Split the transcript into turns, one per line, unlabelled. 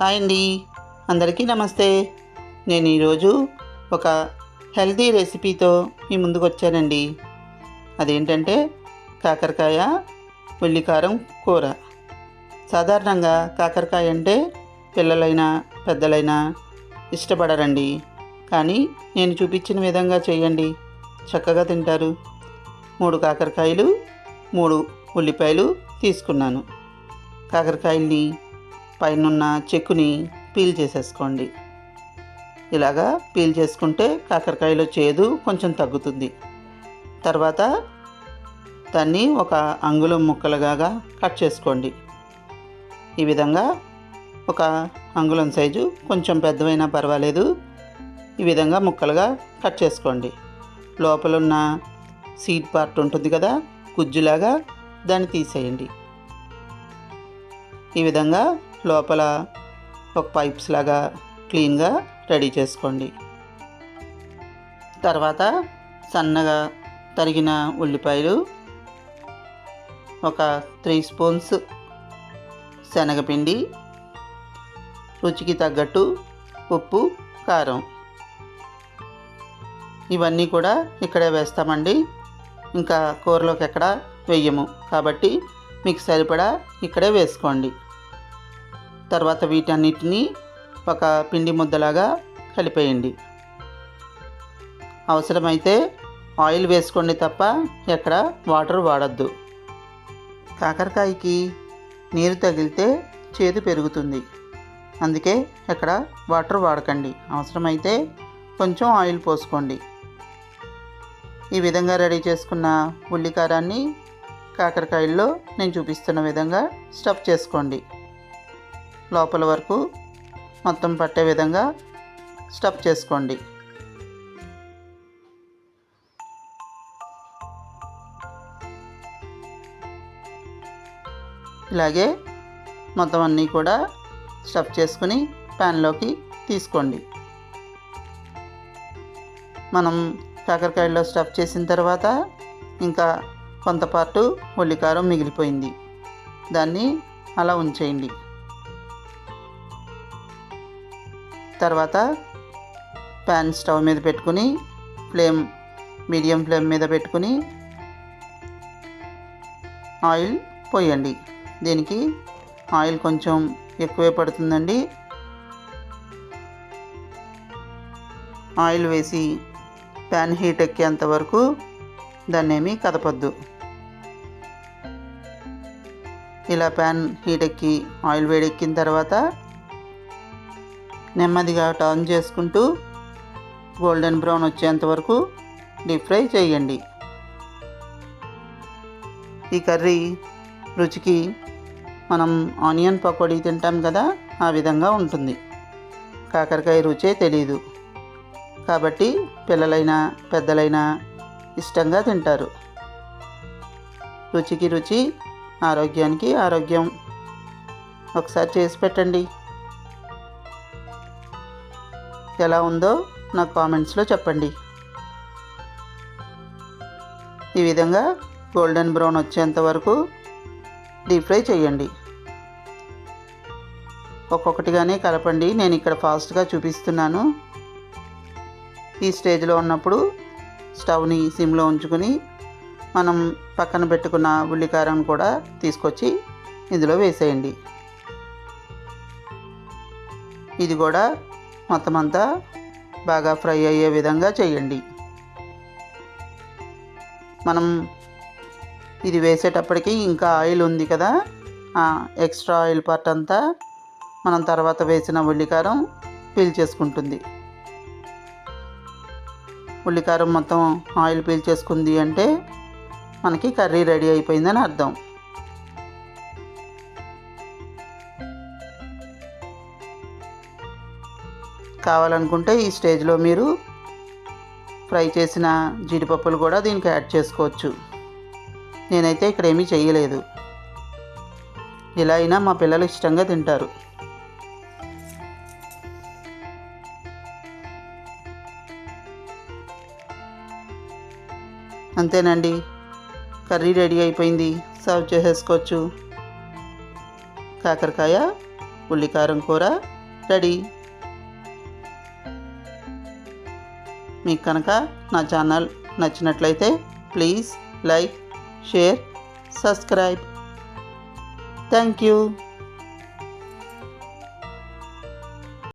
Hi అండి. అందరికీ నమస్తే. నేను ఈరోజు ఒక హెల్తీ రెసిపీతో మీ ముందుకు వచ్చానండి. అదేంటంటే కాకరకాయ ఉల్లికారం కూర. సాధారణంగా కాకరకాయ అంటే పిల్లలైనా పెద్దలైనా ఇష్టపడరండి. కానీ నేను చూపించిన విధంగా చేయండి. చక్కగా తింటారు. మూడు కాకరకాయలు మూడు ఉల్లిపాయలు తీసుకున్నాను. కాకరకాయల్ని పైనున్న చెక్కుని పీల్ చేసేసుకోండి. ఇలాగా పీల్ చేసుకుంటే కాకరకాయలో చేదు కొంచెం తగ్గుతుంది. తర్వాత దాన్ని ఒక అంగుళం ముక్కలుగా కట్ చేసుకోండి. ఈ విధంగా ఒక అంగుళం సైజు కొంచెం పెద్దవైనా పర్వాలేదు. ఈ విధంగా ముక్కలుగా కట్ చేసుకోండి. లోపల ఉన్న సీడ్ పార్ట్ ఉంటుంది కదా గుజ్జులాగా దాన్ని తీసేయండి. ఈ విధంగా లోపల ఒక పైప్స్ లాగా క్లీన్గా రెడీ చేసుకోండి. తర్వాత సన్నగా తరిగిన ఉల్లిపాయలు ఒక త్రీ స్పూన్స్ శనగపిండి రుచికి తగ్గట్టు ఉప్పు కారం. ఇవన్నీ కూడా ఇక్కడే వేస్తామండి. ఇంకా కూరలోకి ఎక్కడ వెయ్యము కాబట్టి మీకు సరిపడా ఇక్కడే వేసుకోండి. తర్వాత వీటన్నిటిని ఒక పిండి ముద్దలాగా కలిపేయండి. అవసరమైతే ఆయిల్ వేసుకోండి తప్ప ఎక్కడ వాటర్ వాడద్దు. కాకరకాయకి నీరు తగిలితే చేదు పెరుగుతుంది. అందుకే ఎక్కడ వాటర్ వాడకండి. అవసరమైతే కొంచెం ఆయిల్ పోసుకోండి. ఈ విధంగా రెడీ చేసుకున్న ఉల్లికారాన్ని కాకరకాయల్లో నేను చూపిస్తున్న విధంగా స్టఫ్ చేసుకోండి. లోపల వరకు మొత్తం పట్టే విధంగా స్టఫ్ చేసుకోండి. ఇలాగే మొత్తం అన్నీ కూడా స్టఫ్ చేసుకుని ప్యాన్లోకి తీసుకోండి. మనం కాకరకాయలో స్టఫ్ చేసిన తర్వాత ఇంకా కొంత పార్టు ఉల్లికారం మిగిలిపోయింది. దాన్ని అలా ఉంచేయండి. తర్వాత ప్యాన్ స్టవ్ మీద పెట్టుకుని ఫ్లేమ్ మీడియం ఫ్లేమ్ మీద పెట్టుకుని ఆయిల్ పోయండి. దీనికి ఆయిల్ కొంచెం ఎక్కువే పడుతుందండి. ఆయిల్ వేసి ప్యాన్ హీట్ ఎక్కేంత వరకు దాన్ని ఏమీ కదపద్దు. ఇలా ప్యాన్ హీట్ ఎక్కి ఆయిల్ వేడెక్కిన తర్వాత నెమ్మదిగా టర్న్ చేసుకుంటూ గోల్డెన్ బ్రౌన్ వచ్చేంత వరకు డీప్ ఫ్రై చేయండి. ఈ కర్రీ రుచికి మనం ఆనియన్ పకోడీ తింటాం కదా ఆ విధంగా ఉంటుంది. కాకరకాయ రుచే తెలీదు. కాబట్టి పిల్లలైనా పెద్దలైనా ఇష్టంగా తింటారు. రుచికి రుచి ఆరోగ్యానికి ఆరోగ్యం. ఒకసారి చేసి పెట్టండి. ఎలా ఉందో నాకు కామెంట్స్లో చెప్పండి. ఈ విధంగా గోల్డెన్ బ్రౌన్ వచ్చేంత వరకు డీప్ ఫ్రై చేయండి. ఒక్కొక్కటిగానే కలపండి. నేను ఇక్కడ ఫాస్ట్గా చూపిస్తున్నాను. ఈ స్టేజ్లో ఉన్నప్పుడు స్టవ్ని సిమ్లో ఉంచుకొని మనం పక్కన పెట్టుకున్న ఉల్లికారం కూడా తీసుకొచ్చి ఇందులో వేసేయండి. ఇది కూడా మొత్తం అంతా బాగా ఫ్రై అయ్యే విధంగా చేయండి. మనం ఇది వేసేటప్పటికి ఇంకా ఆయిల్ ఉంది కదా? ఎక్స్ట్రా ఆయిల్ పార్ట్ అంతా మనం తర్వాత వేసిన ఉల్లికారం పీల్చేసుకుంటుంది ఉల్లికారం మొత్తం ఆయిల్ పీల్చేసుకుంది అంటే మనకి కర్రీ రెడీ అయిపోయిందని అర్థం. కావాలనుకుంటే ఈ స్టేజ్లో మీరు ఫ్రై చేసిన జీడిపప్పులు కూడా దీనికి యాడ్ చేసుకోవచ్చు. నేనైతే ఇక్కడ ఏమీ చేయలేదు. ఇలా అయినా మా పిల్లలు ఇష్టంగా తింటారు. అంతేనండి. కర్రీ రెడీ అయిపోయింది. సర్వ్ చేసేసుకోవచ్చు. కాకరకాయ ఉల్లికారం కూర రెడీ. మీకు కనుక నా ఛానల్ నచ్చినట్లయితే please like share subscribe. Thank you.